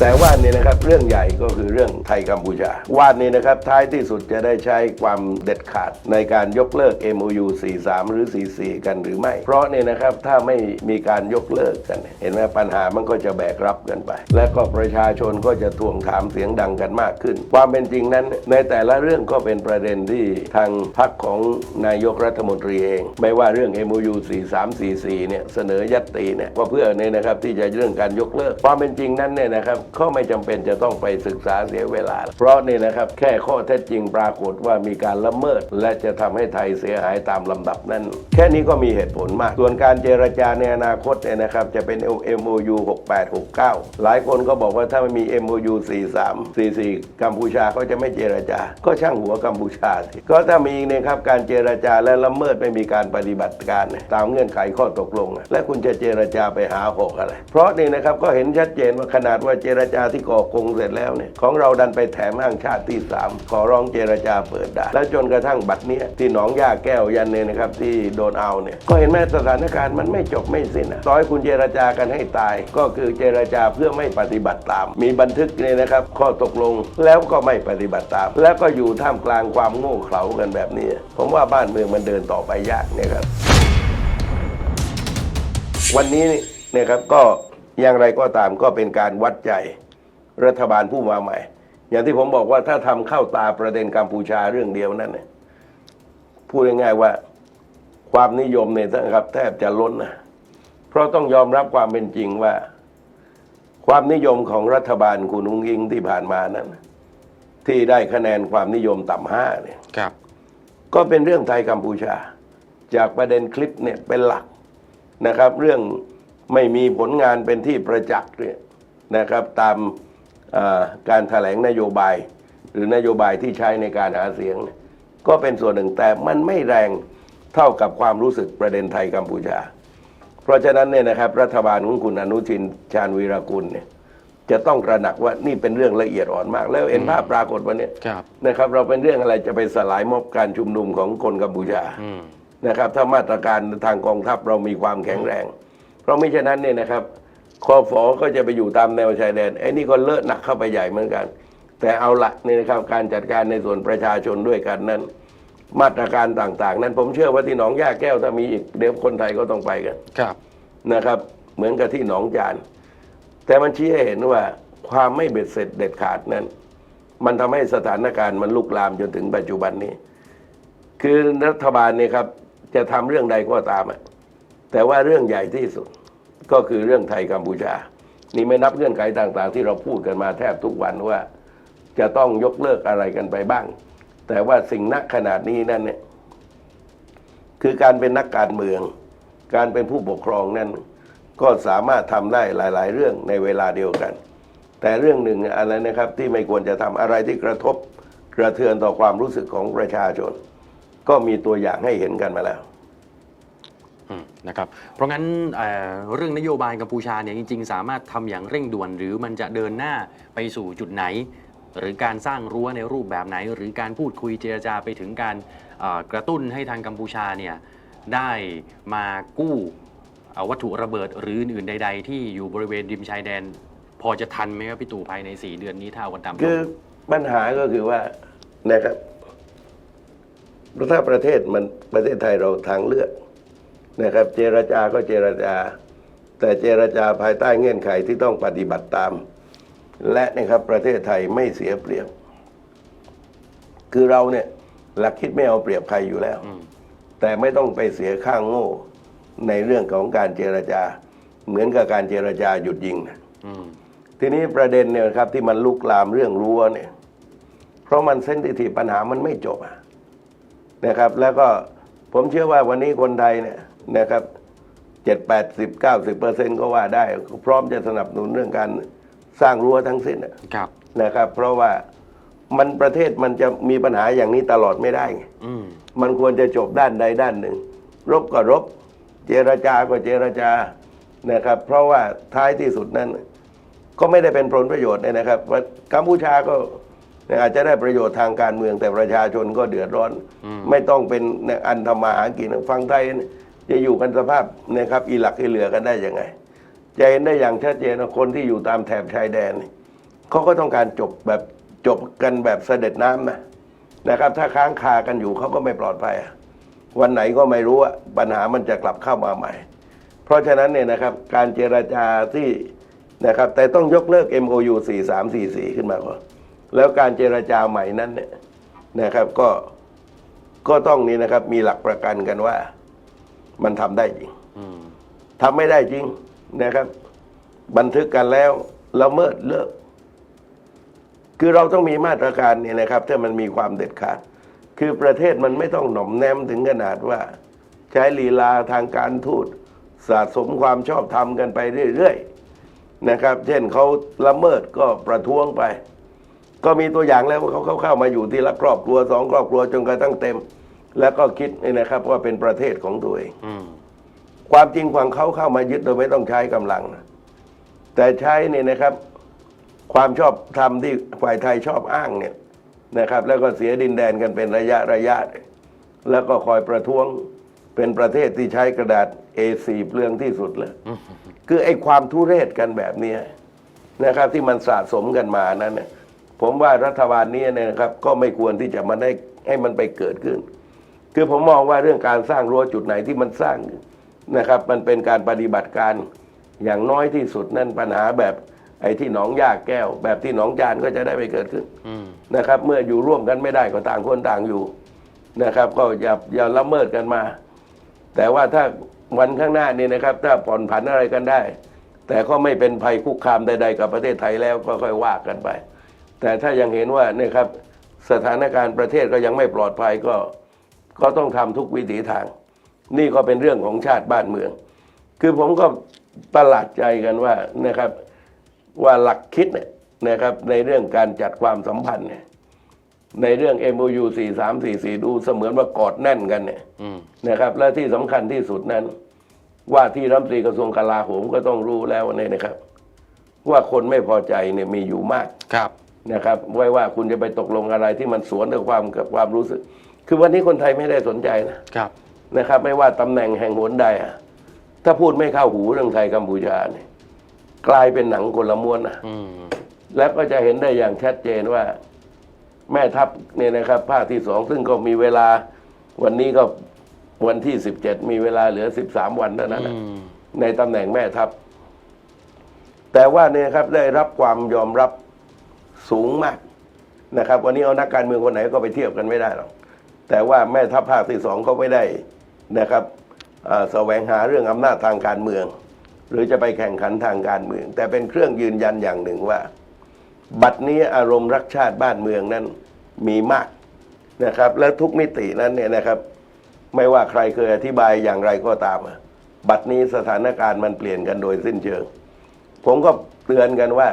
แต่ว่านี่นะครับเรื่องใหญ่ก็คือเรื่องไทยกัมพูชาว่านี่นะครับท้ายที่สุดจะได้ใช้ความเด็ดขาดในการยกเลิก MOU 43 หรือ 44 กันหรือไม่ เพราะเนี่ยนะครับถ้าไม่มีการยกเลิกกันเนี่ยเห็นไหมปัญหามันก็จะแบกรับกันไป และก็ประชาชนก็จะทวงถามเสียงดังกันมากขึ้น ความเป็นจริงนั้น ในแต่ละเรื่องก็เป็นประเด็นที่ทางพรรคของนายกรัฐมนตรีเอง ไม่ว่าเรื่อง MOU 43 44 เนี่ยเสนอยัตติเนี่ยก็เพื่อเนี่ยนะครับที่จะเรื่องการยกเลิก ความเป็นจริงนั้นเนี่ยนะครับก็ไม่จำเป็นจะต้องไปศึกษาเสียเวลา เพราะนี่นะครับแค่ข้อเท็จจริงปรากฏว่ามีการละเมิด และจะทำให้ไทยเสียหายตามลำดับนั้น แค่นี้ก็มีเหตุผลมาก ส่วนการเจรจาในอนาคตเนี่ยนะครับจะเป็น MOU 68 69 หลายคนก็บอกว่าถ้าไม่มี MOU 43 44 กัมพูชาเขาจะไม่เจรจา ก็ช่างหัวกัมพูชาสิก็ถ้ามีนี่ยครับการเจรจาและละเมิดไม่มีการปฏิบัติการ ตามเงื่อนไขข้อตกลง และคุณจะเจรจาไปหาหกอะไร เพราะนี่นะครับก็เห็นชัดเจนว่าขนาดว่าเจรจาที่ก่อกงเสร็จแล้วเนี่ยของเราดันไปแถมห้างชาติที่ 3 ขอร้องเจรจาเปิดได้แล้วจนกระทั่งบัดเนี้ยที่หนองย่าแก้วยันเนี่ยนะครับที่โดนเอาเนี่ยก็เห็นแม้สถานการณ์มันไม่จบไม่สิ้นอะต่อให้คุณเจรจากันให้ตาย ก็คือเจรจาเพื่อไม่ปฏิบัติตาม มีบันทึกเนี่ยนะครับ ข้อตกลงแล้วก็ไม่ปฏิบัติตาม แล้วก็อยู่ท่ามกลางความโง่เขลากันแบบนี้ ผมว่าบ้านเมืองมันเดินต่อไปยากเนี่ยครับ วันนี้เนี่ยครับก็ อย่างไรก็ตามก็เป็นการวัดใจรัฐบาลผู้มาใหม่ อย่างที่ผมบอกว่าถ้าทำเข้าตาประเด็นกัมพูชาเรื่องเดียวนั่นเนี่ยพูดง่ายๆว่าความนิยมเนี่ยนะครับแทบจะล้นนะเพราะต้องยอมรับความเป็นจริงว่า ความนิยมของรัฐบาลคุณอุ้งอิงที่ผ่านมานั้น ที่ได้คะแนนความนิยมต่ำห้าเนี่ยครับ ก็เป็นเรื่องไทยกัมพูชา จากประเด็นคลิปเนี่ยเป็นหลักนะครับ เรื่อง ไม่มีผลงานเป็นที่ประจักษ์เนี่ยนะครับตามเอ่อการแถลงนโยบาย หรือนโยบายที่ใช้ในการหาเสียงเนี่ยก็เป็นส่วนหนึ่งแต่มันไม่แรงเท่ากับความรู้สึกประเด็นไทยกัมพูชา เพราะฉะนั้นเนี่ยนะครับรัฐบาลของคุณอนุทินชาญวีรกุลเนี่ยจะต้องตระหนักว่านี่เป็นเรื่องละเอียดอ่อนมาก แล้วเห็นภาพปรากฏวันเนี้ยครับนะครับ เราเป็นเรื่องอะไรจะไปสลายม็อบการชุมนุมของคนกัมพูชาอืมนะครับ ถ้ามาตรการทางกองทัพเรามีความแข็งแรง เพราะไม่ฉะนั้นเนี่ยนะครับคอฟอก็จะไปอยู่ตามแนวชายแดนไอ้นี่ก็เลอะหนักเข้าไปใหญ่เหมือนกัน แต่เอาละเนี่ยนะครับการจัดการในส่วนประชาชนด้วยกันนั้น มาตรการต่างๆ นั้นผมเชื่อว่าที่หนองย่าแก้วถ้ามีอีกเดี๋ยวคนไทยก็ต้องไปกันครับนะครับ เหมือนกับที่หนองจาน แต่มันชี้ให้เห็นว่าความไม่เบ็ดเสร็จเด็ดขาดนั้น มันทำให้สถานการณ์มันลุกลามจนถึงปัจจุบันนี้ คือรัฐบาลเนี่ยครับจะทำเรื่องใดก็ตามอะ แต่ว่าเรื่องใหญ่ที่สุดก็คือเรื่องไทยกัมพูชา นี่ไม่นับเงื่อนไขต่าง ๆ ที่เราพูดกันมาแทบทุกวันว่า จะต้องยกเลิกอะไรกันไปบ้าง แต่ว่าสิ่งนักขนาดนี้นั่นเนี่ยคือการเป็นนักการเมือง การเป็นผู้ปกครองนั่นก็สามารถทำได้หลาย ๆ เรื่องในเวลาเดียวกัน แต่เรื่องหนึ่งอะไรนะครับที่ไม่ควรจะทำอะไรที่กระทบกระเทือนต่อความรู้สึกของประชาชน ก็มีตัวอย่างให้เห็นกันมาแล้ว นะครับเพราะงั้นเอ่อเรื่องนโยบายกัมพูชาเนี่ยจริง ๆ สามารถทำอย่างเร่งด่วน หรือมันจะเดินหน้าไปสู่จุดไหน หรือการสร้างรั้วในรูปแบบไหน หรือการพูดคุยเจรจาไปถึงการเอ่อกระตุ้นให้ทางกัมพูชาเนี่ยได้มากู้เอ่อวัตถุระเบิดหรืออื่นๆใด ๆ ที่อยู่บริเวณริมชายแดน พอจะทันไหมครับพี่ตู่ภายใน 4 เดือนนี้ถ้าเอากันตามคือปัญหาก็คือว่านะครับถ้าประเทศมันประเทศไทยเราทางเลือก นะครับเจรจาก็เจรจา แต่เจรจาภายใต้เงื่อนไขที่ต้องปฏิบัติตาม และนะครับประเทศไทยไม่เสียเปรียบ คือเราเนี่ยหลักคิดไม่เอาเปรียบใครอยู่แล้วอืมแต่ไม่ต้องไปเสียข้างโง่ในเรื่องของการเจรจา เหมือนกับการเจรจาหยุดยิงนะอืมทีนี้ประเด็นเนี่ยครับที่มันลุกลามเรื่องรั้วเนี่ย เพราะมันเซนซิทีฟปัญหามันไม่จบอะนะครับ แล้วก็ผมเชื่อว่าวันนี้คนไทยเนี่ย นะครับเจ็ดแปดสิบเก้าสิบเปอร์เซ็นก็ว่าได้ พร้อมจะสนับสนุนเรื่องการสร้างรั้วทั้งสิ้นอะครับนะครับ เพราะว่ามันประเทศมันจะมีปัญหาอย่างนี้ตลอดไม่ได้ไงอืมมันควรจะจบด้านใดด้านหนึ่ง รบก็รบ เจรจาก็เจรจานะครับ เพราะว่าท้ายที่สุดนั้น ก็ไม่ได้เป็นผลประโยชน์เนี่ยนะครับว่ากัมพูชาก็อาจจะได้ประโยชน์ทางการเมืองแต่ประชาชนก็เดือดร้อนอืมไม่ต้องเป็นอันทำมาหากินฟังไทยเนี่ย จะอยู่กันสภาพนะครับอีหลักอีเหลือกันได้ยังไง จะเห็นได้อย่างชัดเจนว่าคนที่อยู่ตามแถบชายแดนนี่เขาก็ต้องการจบแบบจบกันแบบเสด็จน้ำนะนะครับ ถ้าค้างคากันอยู่เขาก็ไม่ปลอดภัยวันไหนก็ไม่รู้ว่าปัญหามันจะกลับเข้ามาใหม่ เพราะฉะนั้นเนี่ยนะครับการเจรจาที่นะครับ แต่ต้องยกเลิก MOU 4344 ขึ้นมาก่อนแล้วการเจรจาใหม่นั้นเนี่ยนะครับก็ก็ต้องนี่นะครับมีหลักประกันกันว่า มันทำได้จริงอืมทำไม่ได้จริงนะครับ บันทึกกันแล้วละเมิดเลิก คือเราต้องมีมาตรการเนี่ยนะครับ ถ้ามันมีความเด็ดขาด คือประเทศมันไม่ต้องหน่อมแนมถึงขนาดว่า ใช้ลีลาทางการทูตสะสมความชอบธรรมกันไปเรื่อยๆนะครับ เช่นเขาละเมิดก็ประท้วงไป ก็มีตัวอย่างแล้วว่าเขาเข้าเข้ามาอยู่ที่ละครอบครัวสองครอบครัวจนกระทั่งเต็ม แล้วก็คิดเนี่ยนะครับว่าเป็นประเทศของตัวเองอืมความจริงฝั่งเขาเข้ามายึดโดยไม่ต้องใช้กำลังนะแต่ใช้เนี่ยนะครับ ความชอบธรรมที่ฝ่ายไทยชอบอ้างเนี่ยนะครับ แล้วก็เสียดินแดนกันเป็นระยะระยะ แล้วก็คอยประท้วงเป็นประเทศที่ใช้กระดาษ A4 เปลืองที่สุดเลยคือไอ้ความทุเรศกันแบบเนี้ยนะครับ ที่มันสะสมกันมานั้นเนี่ยผมว่ารัฐบาลนี้เนี่ยนะครับ ก็ไม่ควรที่จะมาได้ให้มันไปเกิดขึ้น คือผมมองว่าเรื่องการสร้างรั้วจุดไหนที่มันสร้างนะครับ มันเป็นการปฏิบัติการอย่างน้อยที่สุดนั่นปัญหาแบบไอ้ที่หนองยากแก้ว แบบที่หนองจานก็จะได้ไม่เกิดขึ้นอืมนะครับ เมื่ออยู่ร่วมกันไม่ได้ก็ต่างคนต่างอยู่นะครับ ก็อย่าอย่าละเมิดกันมา แต่ว่าถ้าวันข้างหน้านี่นะครับ ถ้าผ่อนผันอะไรกันได้ แต่ก็ไม่เป็นภัยคุกคามใด ๆ กับประเทศไทยแล้วก็ค่อยว่ากันไป แต่ถ้ายังเห็นว่าเนี่ยครับ สถานการณ์ประเทศก็ยังไม่ปลอดภัยก็ ก็ต้องทำทุกวิถีทาง นี่ก็เป็นเรื่องของชาติบ้านเมือง คือผมก็ประหลาดใจกันว่านะครับว่าหลักคิดเนี่ยนะครับในเรื่องการจัดความสัมพันธ์เนี่ยในเรื่อง MOU 4344 ดูเสมือนว่ากอดแน่นกันเนี่ยอืมนะครับ และที่สำคัญที่สุดนั้น ว่าที่รัฐมนตรีกระทรวงกลาโหมก็ต้องรู้แล้วเนี่ยนะครับ ว่าคนไม่พอใจเนี่ยมีอยู่มากครับนะครับ ไว้ว่าคุณจะไปตกลงอะไรที่มันสวนกับความกับความรู้สึก คือวันนี้คนไทยไม่ได้สนใจนะครับนะครับ ไม่ว่าตำแหน่งแห่งหนใดอะถ้าพูดไม่เข้าหูเรื่องไทยกัมพูชาเนี่ยกลายเป็นหนังคนละม้วนนะอืมแล้วก็จะเห็นได้อย่างชัดเจนว่า แม่ทัพเนี่ยนะครับ ภาคที่สองซึ่งก็มีเวลา วันนี้ก็วันที่สิบเจ็ดมีเวลาเหลือสิบสามวันเท่านั้นนะอืมในตำแหน่งแม่ทัพ แต่ว่าเนี่ยครับได้รับความยอมรับสูงมากนะครับ วันนี้เอานักการเมืองคนไหนก็ไปเทียบกันไม่ได้หรอก แต่ว่าแม่ทัพภาคที่สองก็ไม่ได้นะครับแสวงหาเรื่องอำนาจทางการเมือง หรือจะไปแข่งขันทางการเมือง แต่เป็นเครื่องยืนยันอย่างหนึ่งว่า บัดนี้อารมณ์รักชาติบ้านเมืองนั้นมีมากนะครับ และทุกมิตินั้นเนี่ยนะครับ ไม่ว่าใครเคยอธิบายอย่างไรก็ตาม บัดนี้สถานการณ์มันเปลี่ยนกันโดยสิ้นเชิง ผมก็เตือนกันว่า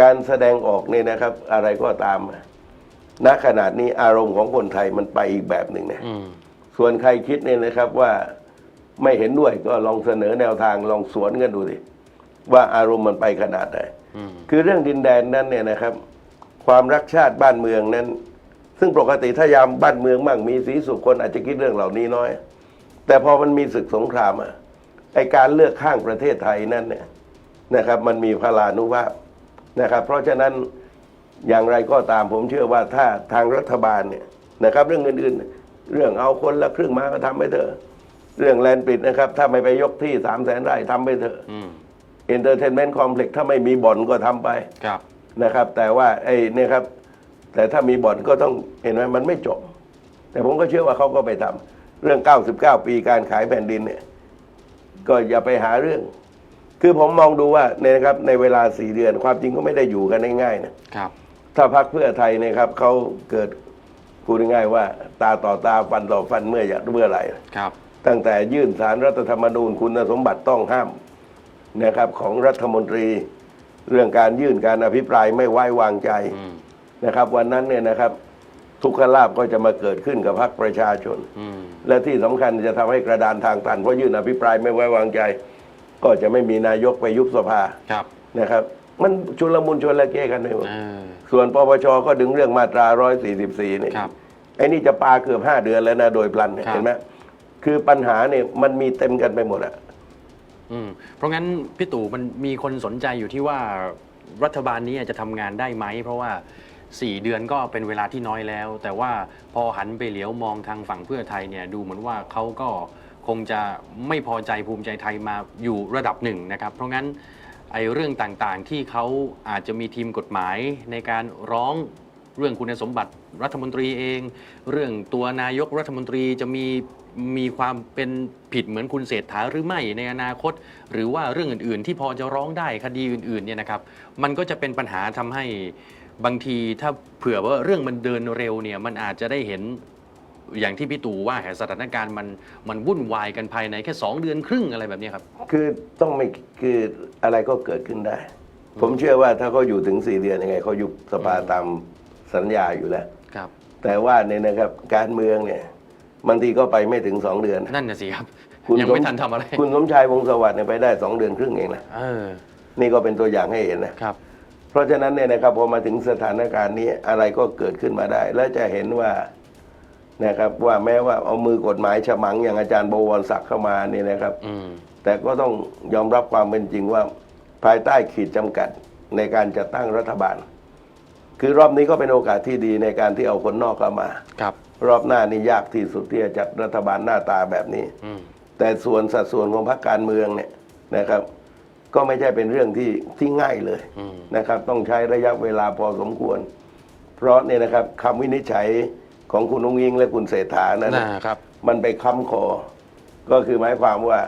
การแสดงออกเนี่ยนะครับ อะไรก็ตามอะ ณขนาดนี้อารมณ์ของคนไทยมันไปอีกแบบหนึ่งนะอืมส่วนใครคิดเนี่ยนะครับว่าไม่เห็นด้วยก็ลองเสนอแนวทางลองสวนกันดูสิว่าอารมณ์มันไปขนาดไหนอืมคือเรื่องดินแดนนั้นเนี่ยนะครับ ความรักชาติบ้านเมืองนั้น ซึ่งปกติถ้ายามบ้านเมืองมั่งมีสีสุขคนอาจจะคิดเรื่องเหล่านี้น้อย แต่พอมันมีศึกสงครามอะไอการเลือกข้างประเทศไทยนั่นเนี่ยนะครับ มันมีพลานุภาพนะครับ เพราะฉะนั้น อย่างไรก็ตามผมเชื่อว่าถ้าทางรัฐบาลเนี่ยนะครับ เรื่องอื่นๆ เรื่องเอาคนละครึ่งมาก็ทำไปเถอะ เรื่องแลนด์ปิดนะครับ ถ้าไม่ไปยกที่สามแสนไร่ทำไปเถอะอืมเอนเตอร์เทนเมนต์คอมเพล็กซ์ถ้าไม่มีบ่อนก็ทำไปครับนะครับ แต่ว่าไอ้เนี่ยครับ แต่ถ้ามีบ่อนก็ต้องเห็นไหมมันไม่จบ แต่ผมก็เชื่อว่าเขาก็ไปทำเรื่อง 99 ปีการขายแผ่นดินเนี่ย ก็อย่าไปหาเรื่อง คือผมมองดูว่าเนี่ยนะครับ ในเวลาสี่เดือนความจริงก็ไม่ได้อยู่กันง่ายๆนะครับ ถ้าพักเพื่อไทยเนะครับเขาเกิดพูดง่ายๆว่า ตาต่อตาฟันต่อฟันเมื่ออยากเมื่อไหร่ครับ ตั้งแต่ยื่นสารรัฐธรรมนูญคุณสมบัติต้องห้ามนะครับของรัฐมนตรีเรื่องการยื่นการอภิปรายไม่ไว้วางใจอืมนะครับ วันนั้นเนี่ยนะครับ ทุกขลาบก็จะมาเกิดขึ้นกับพรรคประชาชนอืมและที่สำคัญจะทำให้กระดานทางตันเพราะยื่นอภิปรายไม่ไว้วางใจ ก็จะไม่มีนายกไปยุบสภาครับนะครับ มันชุลมุนชวนละเกกันไปหมดเออ ส่วนปปชก็ดึงเรื่องมาตรา 144นี่ครับไอ้นี่จะปาเกือบห้าเดือนแล้วนะโดยพลันเนี่ยครับ เห็นไหมคือปัญหาเนี่ยมันมีเต็มกันไปหมดอะ อืมเพราะงั้นพี่ตู่มันมีคนสนใจอยู่ที่ว่ารัฐบาลนี้จะทำงานได้ไหม เพราะว่า 4 เดือนก็เป็นเวลาที่น้อยแล้ว แต่ว่าพอหันไปเหลียวมองทางฝั่งเพื่อไทยเนี่ยดูเหมือนว่าเขาก็คงจะไม่พอใจภูมิใจไทยมาอยู่ระดับหนึ่งนะครับ เพราะงั้น ไอ้เรื่องต่างๆ ที่เขาอาจจะมีทีมกฎหมายในการร้องเรื่องคุณสมบัติรัฐมนตรีเอง เรื่องตัวนายกรัฐมนตรีจะมีมีความเป็นผิดเหมือนคุณเศรษฐาหรือไม่ในอนาคต หรือว่าเรื่องอื่นๆ ที่พอจะร้องได้คดีอื่นๆเนี่ยนะครับมันก็จะเป็นปัญหาทำให้บางทีถ้าเผื่อว่าเรื่องมันเดินเร็วเนี่ยมันอาจจะได้เห็น อย่างที่พี่ตู่ว่าแหสถานการณ์มันมันวุ่นวายกันภายในแค่ 2 เดือนครึ่งอะไรแบบเนี้ยครับ คือต้องไม่คืออะไรก็เกิดขึ้นได้ ผมเชื่อว่าถ้าเขาอยู่ถึงสี่เดือนยังไงเขายุบสภาตามสัญญาอยู่แล้วครับ แต่ว่าเนี่ยนะครับการเมืองเนี่ยบางทีก็ไปไม่ถึงสองเดือน นั่นน่ะสิครับคุณยังสไม่ทันทำอะไร คุณสมชายวงศ์สวัสดิ์เนี่ยไปได้สองเดือนครึ่งเองนะเออนี่ก็เป็นตัวอย่างให้เห็นนะครับ เพราะฉะนั้นเนี่ยนะครับพอมาถึงสถานการณ์นี้อะไรก็เกิดขึ้นมาได้ และจะเห็นว่า นะครับว่าแม้ว่าเอามือกฎหมายฉมังอย่างอาจารย์บวรศักดิ์เข้ามาเนี่ยนะครับอืมแต่ก็ต้องยอมรับความเป็นจริงว่าภายใต้ขีดจำกัดในการจัดตั้งรัฐบาล คือรอบนี้ก็เป็นโอกาสที่ดีในการที่เอาคนนอกเข้ามาครับ รอบหน้านี่ยากที่สุดที่จะจัดรัฐบาลหน้าตาแบบนี้อืมแต่ส่วนสัดส่วนของพรรคการเมืองเนี่ยนะครับ ก็ไม่ใช่เป็นเรื่องที่ที่ง่ายเลยอืมนะครับ ต้องใช้ระยะเวลาพอสมควร เพราะเนี่ยนะครับคำวินิจฉัย ของคุณนุงยิงและคุณเศรษฐานั้นน่าน่ะครับ มันไปค้ำคอ ก็คือหมายความว่า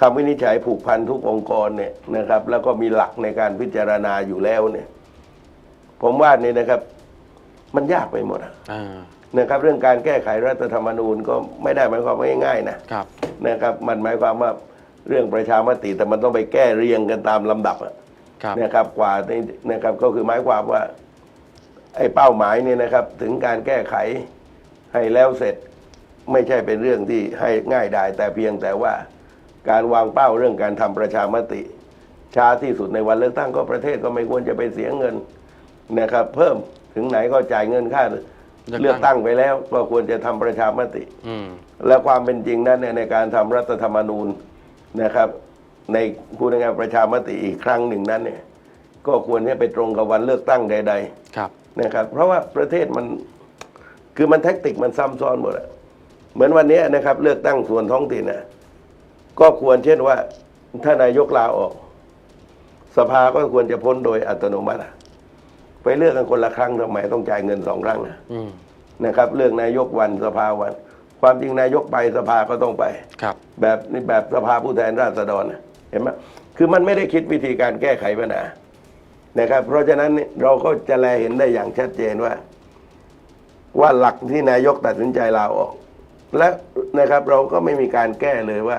คำวินิจฉัยผูกพันทุกองค์กรเนี่ยนะครับ แล้วก็มีหลักในการพิจารณาอยู่แล้วเนี่ย ผมว่านี่นะครับ มันยากไปหมดอะอ่านะครับ เรื่องการแก้ไขรัฐธรรมนูญก็ไม่ได้หมายความว่าง่ายๆนะครับ นะครับ มันหมายความว่าเรื่องประชามติแต่มันต้องไปแก้เรียงกันตามลำดับอะครับนะครับ กว่านี้นะครับก็คือหมายความว่า ไอ้เป้าหมายเนี่ยนะครับ ถึงการแก้ไขให้แล้วเสร็จไม่ใช่เป็นเรื่องที่ให้ง่ายได้แต่เพียงแต่ว่าการวางเป้าเรื่องการทำประชามติ ช้าที่สุดในวันเลือกตั้งก็ประเทศก็ไม่ควรจะไปเสียเงินนะครับ เพิ่มถึงไหนก็จ่ายเงินค่าเลือกตั้งไปแล้วก็ควรจะทำประชามติอืมและความเป็นจริงนั้นเนี่ยในการทำรัฐธรรมนูญนะครับ ในพูดง่ายๆประชามติอีกครั้งหนึ่งนั้นเนี่ย ก็ควรที่ไปตรงกับวันเลือกตั้งใด ครับ ๆ นะครับ เพราะว่าประเทศมันคือมันแท็กติกมันซ้ำซ้อนหมดอะเหมือนวันนี้นะครับ เลือกตั้งส่วนท้องถิ่นนะก็ควรเช่นว่าถ้านายกลาออก สภาก็ควรจะพ้นโดยอัตโนมัติอะไปเลือกกันคนละครั้งทำไมต้องจ่ายเงินสองครั้งนะอืมนะครับเลือกนายกวันสภาวัน ความจริงนายกไปสภาก็ต้องไป ครับ แบบนี่แบบสภาผู้แทนราษฎรนะเห็นไหมคือมันไม่ได้คิดวิธีการแก้ไขปัญหา นะครับ เพราะฉะนั้นเนี่ยเราก็จะแลเห็นได้อย่างชัดเจนว่า ว่าหลักที่นายกตัดสินใจลาออก และนะครับเราก็ไม่มีการแก้เลยว่า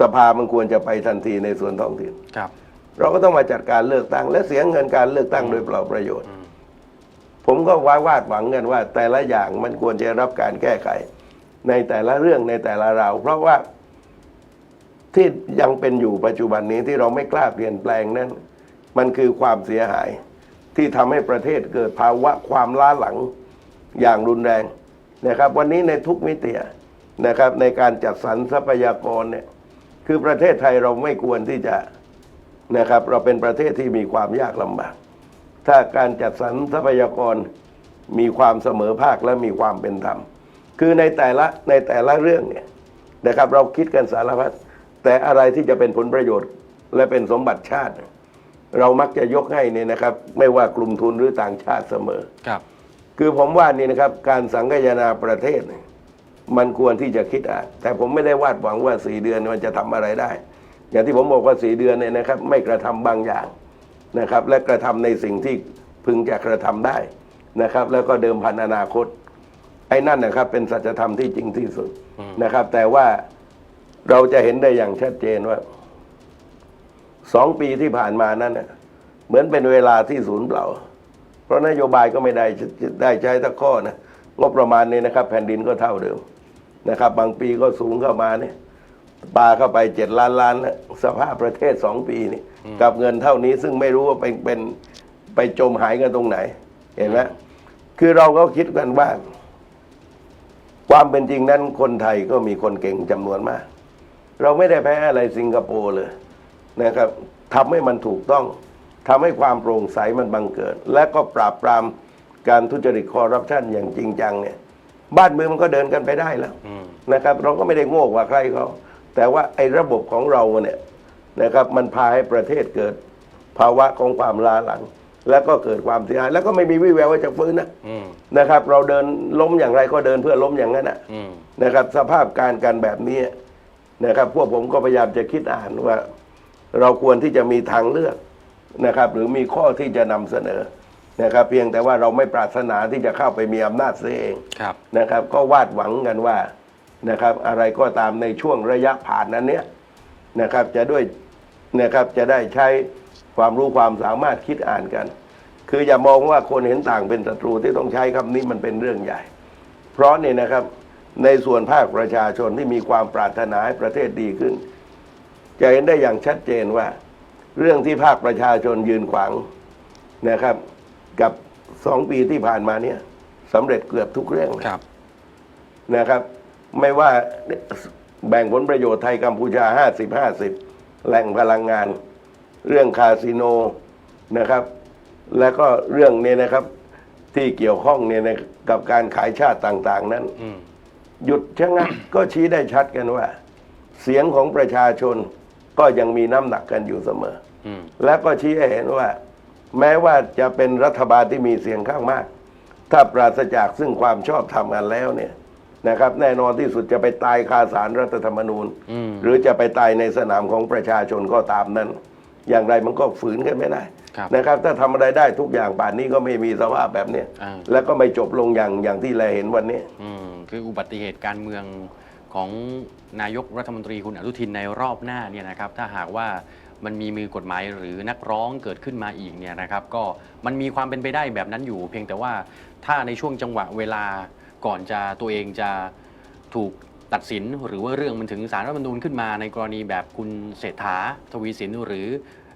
สภามันควรจะไปทันทีในส่วนท้องถิ่นครับ เราก็ต้องมาจัดการเลือกตั้ง และเสียเงินการเลือกตั้งโดยเปล่าประโยชน์อืมผมก็วาวาดหวังกันว่า แต่ละอย่างมันควรจะรับการแก้ไข ในแต่ละเรื่องในแต่ละราวเพราะว่าที่ยังเป็นอยู่ปัจจุบันนี้ที่เราไม่กล้าเปลี่ยนแปลงนั้น มันคือความเสียหายที่ทำให้ประเทศเกิดภาวะความล้าหลังอย่างรุนแรงนะครับ วันนี้ในทุกมิตินะครับในการจัดสรรทรัพยากรเนี่ยคือประเทศไทยเราไม่ควรที่จะนะครับ เราเป็นประเทศที่มีความยากลำบาก ถ้าการจัดสรรทรัพยากรมีความเสมอภาคและมีความเป็นธรรม คือในแต่ละในแต่ละเรื่องเนี่ยนะครับเราคิดกันสารพัดแต่อะไรที่จะเป็นผลประโยชน์ และเป็นสมบัติชาติ เรามักจะยกให้เนี่ยนะครับ ไม่ว่ากลุ่มทุนหรือต่างชาติเสมอ ครับ คือผมว่านี่นะครับ การสังคายนาประเทศเนี่ยมันควรที่จะคิดอ่านแต่ผมไม่ได้วาดหวังว่าสี่เดือนมันจะทำอะไรได้ อย่างที่ผมบอกว่าสี่เดือนเนี่ยนะครับ ไม่กระทำบางอย่างนะครับ และกระทำในสิ่งที่พึงจะกระทำได้นะครับ แล้วก็เดิมพันอนาคต ไอ้นั่นนะครับ เป็นสัจธรรมที่จริงที่สุดอืมนะครับ แต่ว่าเราจะเห็นได้อย่างชัดเจนว่า สองปีที่ผ่านมานั้นน่ะเหมือนเป็นเวลาที่ศูนย์เปล่า เพราะนโยบายก็ไม่ได้ได้ใช้สักข้อนะงบประมาณนี้นะครับ แผ่นดินก็เท่าเดิมนะครับ บางปีก็สูงเข้ามาเนี่ยปาเข้าไปเจ็ดล้านล้านสภาพประเทศสองปีนี่กับเงินเท่านี้ซึ่งไม่รู้ว่าเป็นเป็นไปจมหายกันตรงไหน เห็นไหมคือเราก็คิดกันว่า ความเป็นจริงนั้นคนไทยก็มีคนเก่งจำนวนมาก เราไม่ได้แพ้อะไรสิงคโปร์เลย นะครับทำให้มันถูกต้องทำให้ความโปร่งใสมันบังเกิด และก็ปราบปรามการทุจริตคอร์รัปชันอย่างจริงจังเนี่ยบ้านเมืองมันก็เดินกันไปได้แล้วอืมนะครับ เราก็ไม่ได้โง่กว่าใครเขาแต่ว่าไอ้ระบบของเราเนี่ยนะครับมันพาให้ประเทศเกิด ภาวะของความล้าหลัง แล้วก็เกิดความเสียหายแล้วก็ไม่มีวิแววว่าจะฟื้นนะอืมนะครับ เราเดินล้มอย่างไรก็เดินเพื่อล้มอย่างนั้นนะอืมนะครับ สภาพการกันแบบนี้นะครับ พวกผมก็พยายามจะคิดอ่านว่า เราควรที่จะมีทางเลือกนะครับ หรือมีข้อที่จะนำเสนอนะครับ เพียงแต่ว่าเราไม่ปรารถนาที่จะเข้าไปมีอำนาจเสียเองครับนะครับ ก็วาดหวังกันว่านะครับ อะไรก็ตามในช่วงระยะผ่านนั้นเนี้ยนะครับ จะด้วยนะครับจะได้ใช้ความรู้ความสามารถคิดอ่านกัน คืออย่ามองว่าคนเห็นต่างเป็นศัตรูที่ต้องใช้คำนี้มันเป็นเรื่องใหญ่ เพราะเนี่ยนะครับในส่วนภาคประชาชนที่มีความปรารถนาให้ประเทศดีขึ้น จะเห็นได้อย่างชัดเจนว่า เรื่องที่ภาคประชาชนยืนขวางนะครับ กับสองปีที่ผ่านมาเนี่ยสำเร็จเกือบทุกเรื่องเลยครับนะครับ ไม่ว่าแบ่งผลประโยชน์ไทยกัมพูชา 50 50 แหล่งพลังงาน เรื่องคาสิโนนะครับ แล้วก็เรื่องเนี้นะครับ ที่เกี่ยวข้องเนี่ยนะกับการขายชาติต่าง ๆ นั้นอืมหยุดชะงักก็ชี้ได้ชัดกันว่า เสียงของประชาชน ก็ยังมีน้ำหนักกันอยู่เสมออืมและก็ชี้ให้เห็นว่า แม้ว่าจะเป็นรัฐบาลที่มีเสียงข้างมาก ถ้าปราศจากซึ่งความชอบธรรมกันแล้วเนี่ยนะครับ แน่นอนที่สุดจะไปตายคาสารรัฐธรรมนูญอืมหรือจะไปตายในสนามของประชาชนก็ตามนั้น อย่างไรมันก็ฝืนกันไม่ได้ครับนะครับ ถ้าทำอะไรได้ทุกอย่างป่านนี้ก็ไม่มีสภาพแบบเนี้ยอ่าแล้วก็ไม่จบลงอย่างอย่างที่เราเห็นวันนี้อืมคืออุบัติเหตุการเมือง ของนายกรัฐมนตรีคุณอนุทินในรอบหน้าเนี่ยนะครับถ้าหากว่ามันมีมือกฎหมายหรือนักร้องเกิดขึ้นมาอีกเนี่ยนะครับก็มันมีความเป็นไปได้แบบนั้นอยู่ เพียงแต่ว่าถ้าในช่วงจังหวะเวลาก่อนจะตัวเองจะถูกตัดสินหรือว่าเรื่องมันถึงสารรัฐมนูญขึ้นมาในกรณีแบบคุณเศรษฐาทวีสินหรือ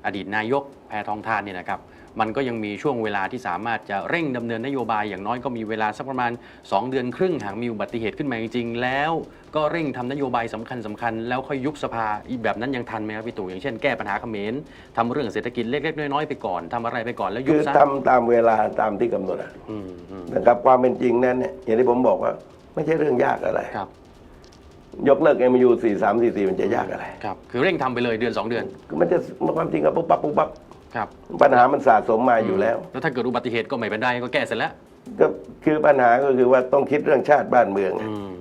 อดีตนายกแพทองทานเนี่ยนะครับ มันก็ยังมีช่วงเวลาที่สามารถจะเร่งดำเนินนโยบายอย่างน้อยก็มีเวลาสักประมาณ 2 เดือนครึ่งหากมีอุบัติเหตุขึ้นมาจริงๆ แล้วก็เร่งทำนโยบายสำคัญสคัญๆแล้วค่อยยุบสภาอีกแบบนั้นยังทันไหมครับพี่ตู่อย่างเช่นแก้ปัญหาเขมรทำเรื่องเศรษฐกิจเล็กๆน้อยๆไปก่อนทำอะไรไปก่อนแล้วยุคืบอซะทำตามเวลาตามที่กำหนดอะอืมอืมนะครับความเป็นจริงนั้นเนี่ยอย่างที่ผมบอกว่า ไม่ใช่เรื่องยากอะไรครับยกเลิก MU 4 3 4 4มันจะยากอะไร ครับ คือเร่งทำไปเลยเดือน2เดือน มันจะความจริงกับปุ๊บปั๊บปุ๊บปั๊บ ครับปัญหามันสะสมมาอยู่แล้ว แล้วถ้าเกิดอุบัติเหตุก็ไม่เป็นไรก็แก้เสร็จแล้ว ก็คือปัญหาก็คือว่าต้องคิดเรื่องชาติบ้านเมืองอืม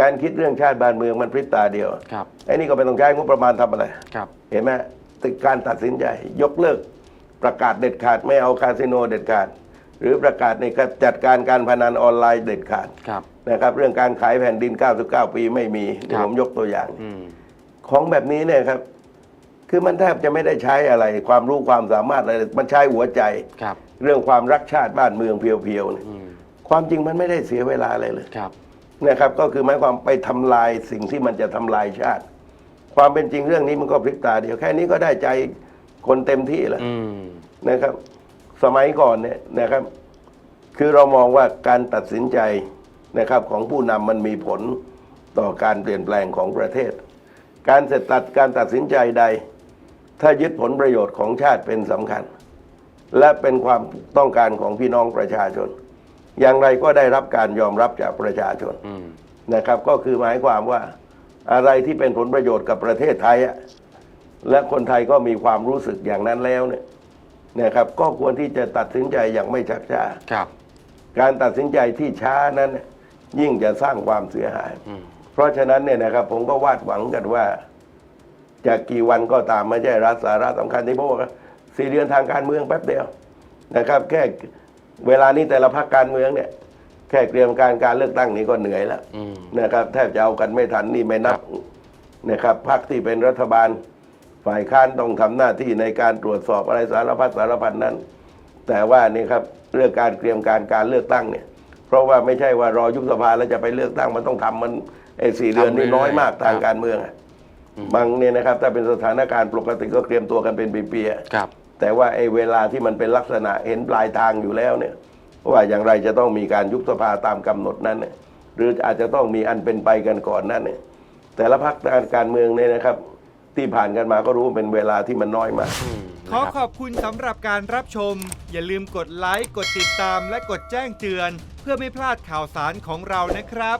การคิดเรื่องชาติบ้านเมืองมันพริบตาเดียวครับไอ้นี่ก็ไม่ต้องใช้งบประมาณทำอะไรครับเห็นไหมแต่การตัดสินใจยกเลิก ประกาศเด็ดขาดไม่เอาคาสิโนเด็ดขาด หรือประกาศในการจัดการการพนันออนไลน์เด็ดขาดครับนะครับ เรื่องการขายแผ่นดิน 99 ปีไม่มีเดี๋ยวผมยกตัวอย่างอืมของแบบนี้เนี่ยครับ คือมันแทบจะไม่ได้ใช้อะไร ความรู้ความสามารถอะไรมันใช้หัวใจ ครับ เรื่องความรักชาติบ้านเมืองเพียวๆเนี่ยอืมความจริงมันไม่ได้เสียเวลาอะไรเลย ครับ นะครับก็คือหมายความไปทำลายสิ่งที่มันจะทำลายชาติ ความเป็นจริงเรื่องนี้มันก็พลิกตาเดียวแค่นี้ก็ได้ใจคนเต็มที่แล้วอืม นะครับ สมัยก่อนเนี่ยนะครับ คือเรามองว่าการตัดสินใจนะครับของผู้นำมันมีผลต่อการเปลี่ยนแปลงของประเทศ การเสร็จตัดการตัดสินใจใด ถ้ายึดผลประโยชน์ของชาติเป็นสำคัญ และเป็นความต้องการของพี่น้องประชาชน อย่างไรก็ได้รับการยอมรับจากประชาชนอืมนะครับ ก็คือหมายความว่าอะไรที่เป็นผลประโยชน์กับประเทศไทยอะและคนไทยก็มีความรู้สึกอย่างนั้นแล้วเนี่ยนะครับ ก็ควรที่จะตัดสินใจอย่างไม่ชักช้าครับการตัดสินใจที่ช้านั้นเนี่ยยิ่งจะสร้างความเสียหายอืมเพราะฉะนั้นเนี่ยนะครับ ผมก็วาดหวังกันว่า จากกี่วันก็ตามไม่ใช่รัฐสาระสำคัญที่บอกว่าสี่เดือนทางการเมืองแป๊บเดียวนะครับ แค่เวลานี้แต่ละพรรคการเมืองเนี่ย แค่เตรียมการการเลือกตั้งนี้ก็เหนื่อยแล้วนะครับ แทบจะเอากันไม่ทันนี่ไม่นับนะครับพรรคที่เป็นรัฐบาลฝ่ายค้านต้องทำหน้าที่ในการตรวจสอบอะไรสารพัดสารพันนั้น แต่ว่านี่ครับเรื่องการเตรียมการการเลือกตั้งเนี่ย เพราะว่าไม่ใช่ว่ารอยุบสภาแล้วจะไปเลือกตั้งมันต้องทำมันไอ้สี่เดือนนี่น้อยมากทางการเมืองอะ บางเนี่ยนะครับถ้าเป็นสถานการณ์ปกติก็เตรียมตัวกันเป็นปีๆอะครับ แต่ว่าไอ้เวลาที่มันเป็นลักษณะเห็นปลายทางอยู่แล้วเนี่ยว่าอย่างไรจะต้องมีการยุบสภาตามกำหนดนั้นเนี่ยหรืออาจจะต้องมีอันเป็นไปกันก่อนนั้นเนี่ยแต่ละพรรคการการเมืองเนี่ยนะครับ ที่ผ่านกันมาก็รู้ว่าเป็นเวลาที่มันน้อยมากอืมขอนะครับขอบคุณสำหรับการรับชม อย่าลืมกดไลค์กดติดตามและกดแจ้งเตือน เพื่อไม่พลาดข่าวสารของเรานะครับ